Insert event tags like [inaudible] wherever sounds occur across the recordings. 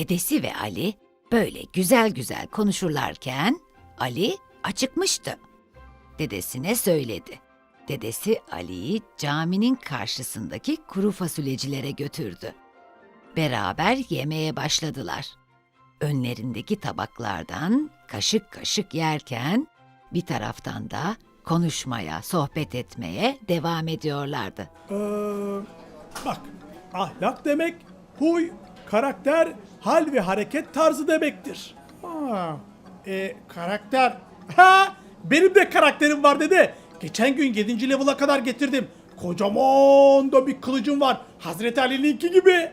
Dedesi ve Ali böyle güzel güzel konuşurlarken Ali acıkmıştı. Dedesine söyledi. Dedesi Ali'yi caminin karşısındaki kuru fasulyecilere götürdü. Beraber yemeye başladılar. Önlerindeki tabaklardan kaşık kaşık yerken bir taraftan da konuşmaya, sohbet etmeye devam ediyorlardı. Ee, bak, ahlak demek huy, karakter, hal ve hareket tarzı demektir. Ha, e, karakter. Ha, benim de karakterim var dede. Geçen gün 7. level'a kadar getirdim. Kocaman da bir kılıcım var. Hazreti Ali'ninki gibi.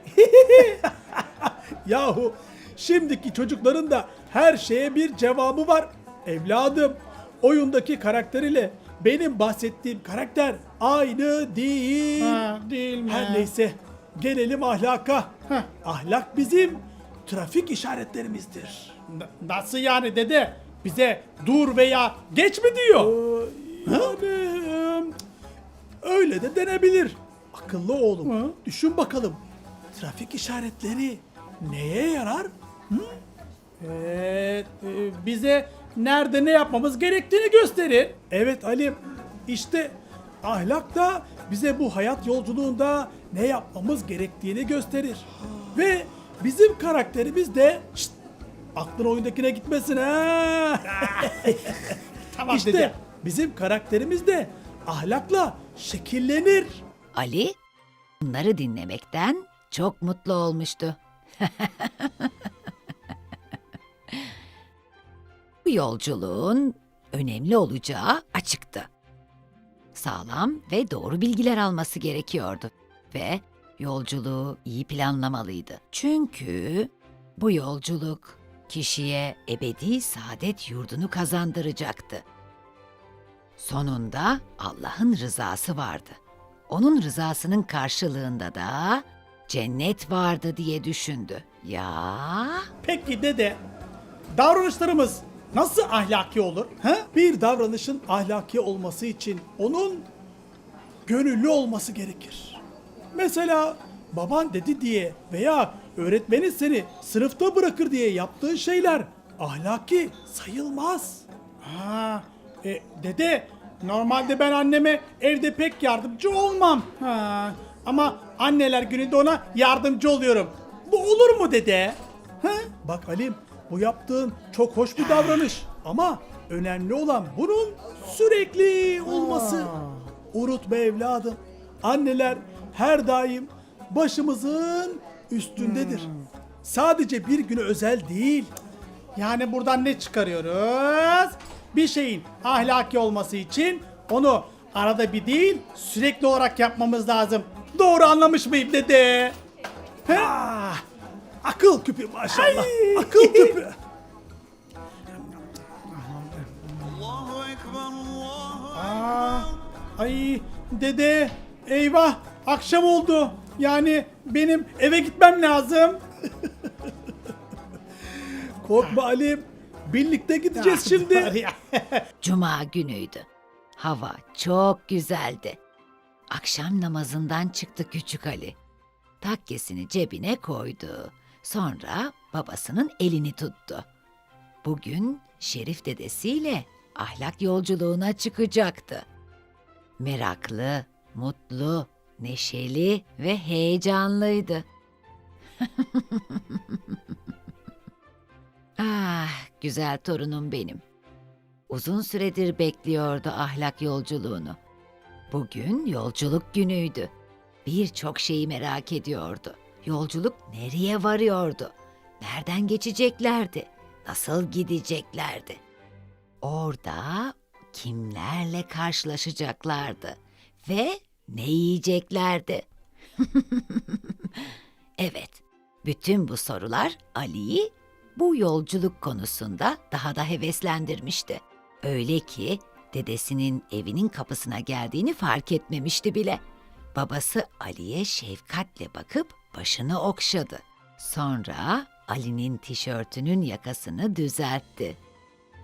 [laughs] Yahu şimdiki çocukların da her şeye bir cevabı var. Evladım, oyundaki karakteriyle benim bahsettiğim karakter aynı değil. ha, değil mi? Her neyse gelelim ahlaka. Heh. Ahlak bizim trafik işaretlerimizdir. N- Nasıl yani dede? Bize dur veya geç mi diyor? Ee, yani em, öyle de denebilir. Akıllı oğlum. Hı? Düşün bakalım. Trafik işaretleri neye yarar? Evet, e, bize nerede ne yapmamız gerektiğini gösterir. Evet Alim. İşte ahlak da bize bu hayat yolculuğunda ne yapmamız gerektiğini gösterir. Ve bizim karakterimiz de Şşt, aklın oyundakine gitmesin ha. [laughs] Tamam işte dede. bizim karakterimiz de ahlakla şekillenir. Ali bunları dinlemekten çok mutlu olmuştu. [laughs] Bu yolculuğun önemli olacağı açıktı. Sağlam ve doğru bilgiler alması gerekiyordu ve yolculuğu iyi planlamalıydı. Çünkü bu yolculuk kişiye ebedi saadet yurdunu kazandıracaktı. Sonunda Allah'ın rızası vardı. Onun rızasının karşılığında da cennet vardı diye düşündü. Ya Peki dede, davranışlarımız nasıl ahlaki olur? Ha? Bir davranışın ahlaki olması için onun gönüllü olması gerekir. Mesela baban dedi diye veya öğretmenin seni sınıfta bırakır diye yaptığın şeyler ahlaki sayılmaz. Ha, e, dede, normalde ben anneme evde pek yardımcı olmam. Ha, ama anneler gününde ona yardımcı oluyorum. Bu olur mu dede? Ha? Bak Alim bu yaptığın çok hoş bir davranış ama önemli olan bunun sürekli olması. Unutma evladım. Anneler her daim başımızın üstündedir. Sadece bir güne özel değil. Yani buradan ne çıkarıyoruz? Bir şeyin ahlaki olması için onu arada bir değil sürekli olarak yapmamız lazım. Doğru anlamış mıyım dede? He? Akıl küpü maşallah. Akıl küpü. Aa, ay dede eyvah akşam oldu. Yani benim eve gitmem lazım. [laughs] Korkma Alim. Birlikte gideceğiz şimdi. [laughs] cuma günüydü. Hava çok güzeldi. Akşam namazından çıktı küçük Ali. Takkesini cebine koydu. Sonra babasının elini tuttu. Bugün Şerif dedesiyle ahlak yolculuğuna çıkacaktı. Meraklı, mutlu, neşeli ve heyecanlıydı. [laughs] ah, güzel torunum benim. Uzun süredir bekliyordu ahlak yolculuğunu. Bugün yolculuk günüydü. Birçok şeyi merak ediyordu. Yolculuk nereye varıyordu? Nereden geçeceklerdi? Nasıl gideceklerdi? Orada kimlerle karşılaşacaklardı ve ne yiyeceklerdi? [laughs] evet, bütün bu sorular Ali'yi bu yolculuk konusunda daha da heveslendirmişti. Öyle ki dedesinin evinin kapısına geldiğini fark etmemişti bile. Babası Ali'ye şefkatle bakıp başını okşadı. Sonra Ali'nin tişörtünün yakasını düzeltti.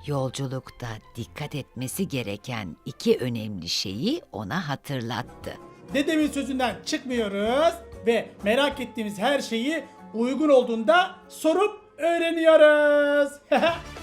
Yolculukta dikkat etmesi gereken iki önemli şeyi ona hatırlattı. Dedemin sözünden çıkmıyoruz. ve merak ettiğimiz her şeyi uygun olduğunda sorup öğreniyoruz. [laughs]